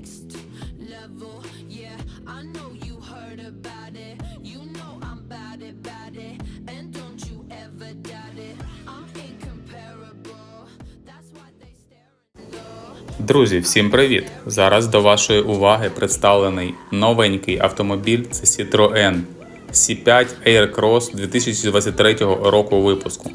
next level. Yeah, I know you heard about it. You know I'm bout it, bout it. And don't you ever doubt it. I'm incomparable. That's why they stare. Друзі, всім привіт! Зараз до вашої уваги представлений новенький автомобіль це Citroën C5 Aircross 2023 року випуску.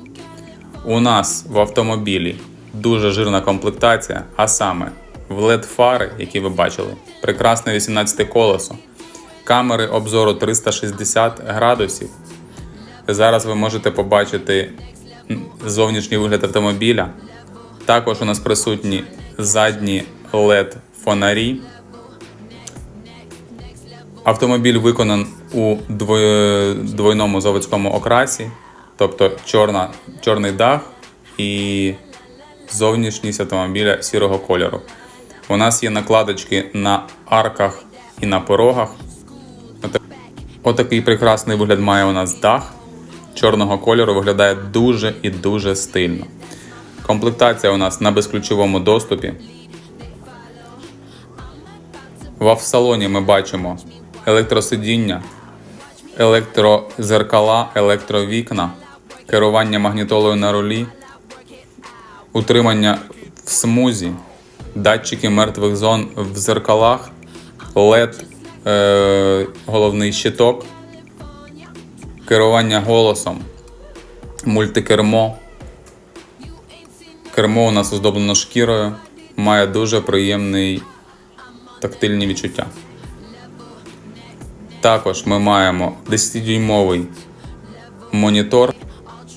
У нас в автомобілі дуже жирна комплектація, а саме в LED фари, які ви бачили, прекрасне 18 колесо, камери обзору 360 градусів. Зараз ви можете побачити зовнішній вигляд автомобіля. Також у нас присутні задні LED фонарі. Автомобіль виконан у двойному заводському окрасі, тобто чорна, чорний дах і зовнішність автомобіля сірого кольору. У нас є накладочки на арках і на порогах. Ота- Отакий прекрасний вигляд має у нас дах. Чорного кольору виглядає дуже і дуже стильно. Комплектація у нас на безключовому доступі. В автосалоні ми бачимо електросидіння, електрозеркала, електровікна, керування магнітолою на рулі, утримання в смузі, датчики мертвих зон в зеркалах, LED, е, головний щиток, керування голосом, мультикермо. Кермо у нас оздоблено шкірою, має дуже приємний тактильні відчуття. Також ми маємо 10-дюймовий монітор.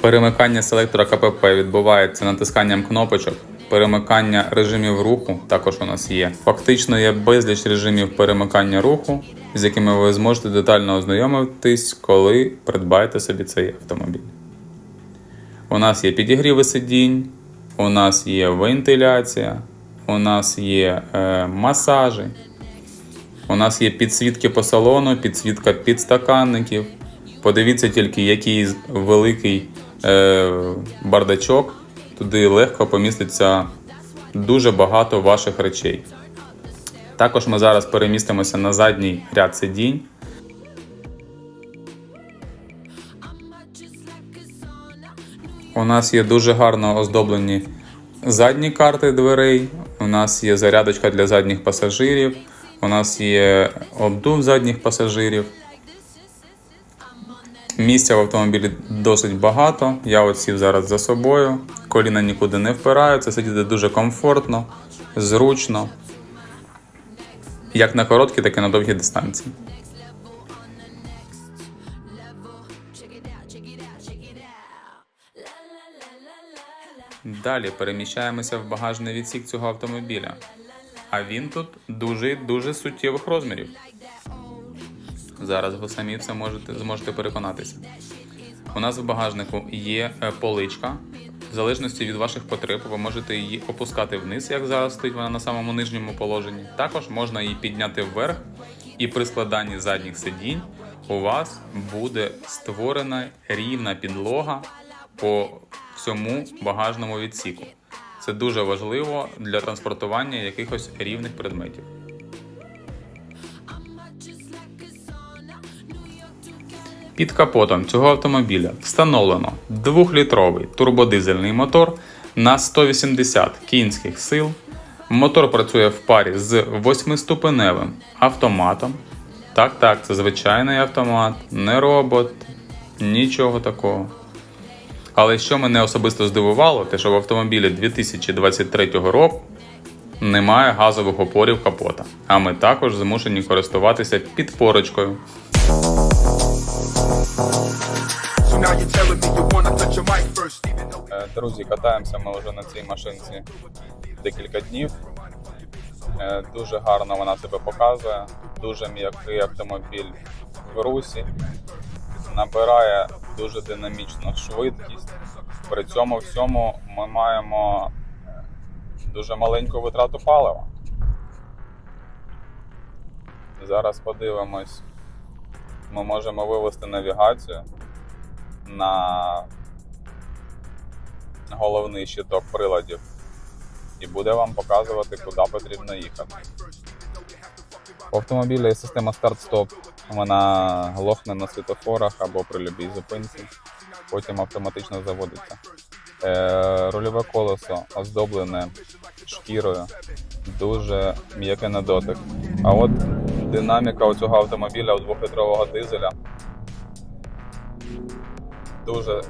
Перемикання селектора КПП відбувається натисканням кнопочок. Перемикання режимів руху також у нас є. Фактично є безліч режимів перемикання руху, з якими ви зможете детально ознайомитись, коли придбаєте собі цей автомобіль. У нас є підігріви сидінь, у нас є вентиляція, у нас є е, масажі, у нас є підсвітки по салону, підсвітка підстаканників. Подивіться тільки, який великий е, бардачок. Туди легко поміститься дуже багато ваших речей. Також ми зараз перемістимося на задній ряд сидінь. У нас є дуже гарно оздоблені задні карти дверей. У нас є зарядочка для задніх пасажирів. У нас є обдув задніх пасажирів. Місця в автомобілі досить багато. Я от сів зараз за собою. Коліна нікуди не впираються. Сидіти дуже комфортно, зручно. Як на короткі, так і на довгі дистанції. Далі переміщаємося в багажний відсік цього автомобіля. А він тут дуже дуже суттєвих розмірів. Зараз ви самі це можете, зможете переконатися. У нас в багажнику є е, поличка. В залежності від ваших потреб, ви можете її опускати вниз, як зараз стоїть вона на самому нижньому положенні. Також можна її підняти вверх, і при складанні задніх сидінь у вас буде створена рівна підлога по всьому багажному відсіку. Це дуже важливо для транспортування якихось рівних предметів. Під капотом цього автомобіля встановлено 2-літровий турбодизельний мотор на 180 кінських сил. Мотор працює в парі з 8-ступеневим автоматом. Так, так, це звичайний автомат, не робот, нічого такого. Але що мене особисто здивувало, те, що в автомобілі 2023 року немає газових опорів капота, а ми також змушені користуватися підпорочкою. Друзі, катаємося ми вже на цій машинці декілька днів. Е, Дуже гарно вона себе показує, дуже м'який автомобіль в русі, набирає дуже динамічну швидкість. При цьому всьому ми маємо е, дуже маленьку витрату палива. Зараз подивимось, ми можемо вивести навігацію на головний щиток приладів і буде вам показувати, куди потрібно їхати. У автомобіля є система старт-стоп. Вона глохне на світофорах або при любій зупинці, потім автоматично заводиться. Е, рульове колесо оздоблене шкірою, дуже м'яке на дотик. А от динаміка у цього автомобіля у 2-літрового дизеля дуже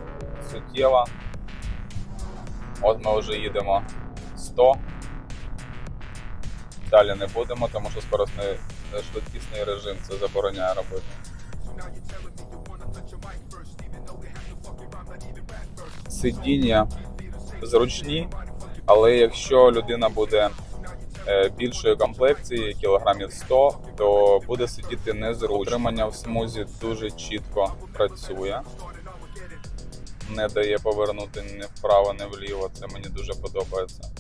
суттєва. От ми вже їдемо 100. Далі не будемо, тому що скоростний швидкісний режим це забороняє робити. Сидіння зручні, але якщо людина буде е, більшої комплекції, кілограмів 100, то буде сидіти незручно. Утримання в смузі дуже чітко працює, не дає повернути ні вправо, ні вліво. Це мені дуже подобається.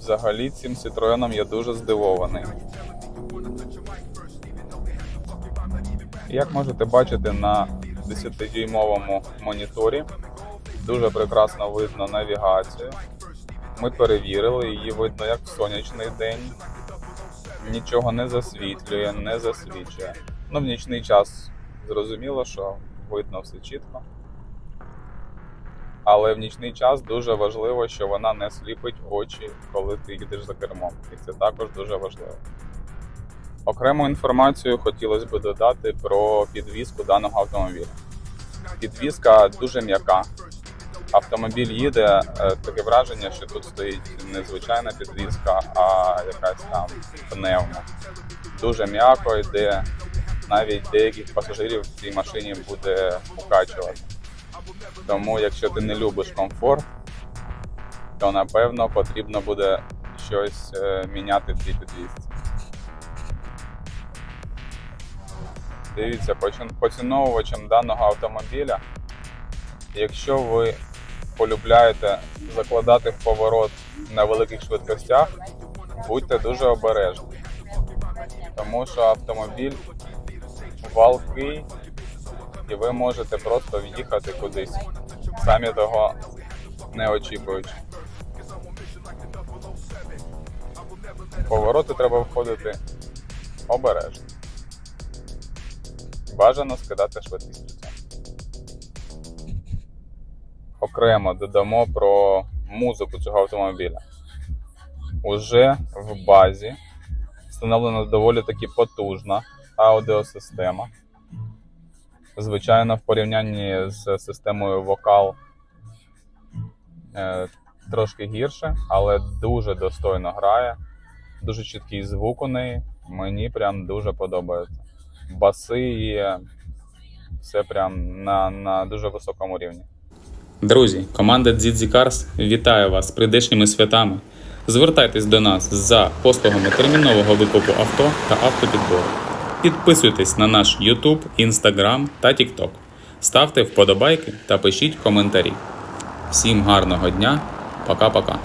Взагалі цим Citroёn я дуже здивований. Як можете бачити на 10-дюймовому моніторі, дуже прекрасно видно навігацію. Ми перевірили, її видно як в сонячний день. Нічого не засвітлює, не засвічує. Ну, в нічний час зрозуміло, що видно все чітко. Але в нічний час дуже важливо, що вона не сліпить очі, коли ти їдеш за кермом. І це також дуже важливо. Окрему інформацію хотілося б додати про підвізку даного автомобіля. Підвізка дуже м'яка. Автомобіль їде, е, таке враження, що тут стоїть не звичайна підвізка, а якась там пневма. Дуже м'яко йде, навіть деяких пасажирів в цій машині буде укачувати. Тому, якщо ти не любиш комфорт, то напевно потрібно буде щось е, міняти в цій підвізці. Дивіться, поціновувачем даного автомобіля, якщо ви полюбляєте закладати в поворот на великих швидкостях, будьте дуже обережні. Тому що автомобіль валкий, і ви можете просто в'їхати кудись, самі того не очікуючи. Повороти треба входити обережно. Бажано скидати швидкість при цьому. Окремо додамо про музику цього автомобіля. Уже в базі встановлена доволі таки потужна аудіосистема. Звичайно, в порівнянні з системою вокал е, трошки гірше, але дуже достойно грає. Дуже чіткий звук у неї. Мені прям дуже подобається. Баси є все прям на, на дуже високому рівні. Друзі, команда Дзідзі Cars вітає вас з прийдешніми святами. Звертайтесь до нас за послугами термінового викупу авто та автопідбору. Підписуйтесь на наш YouTube, Instagram та TikTok. Ставте вподобайки та пишіть коментарі. Всім гарного дня. Пока-пока.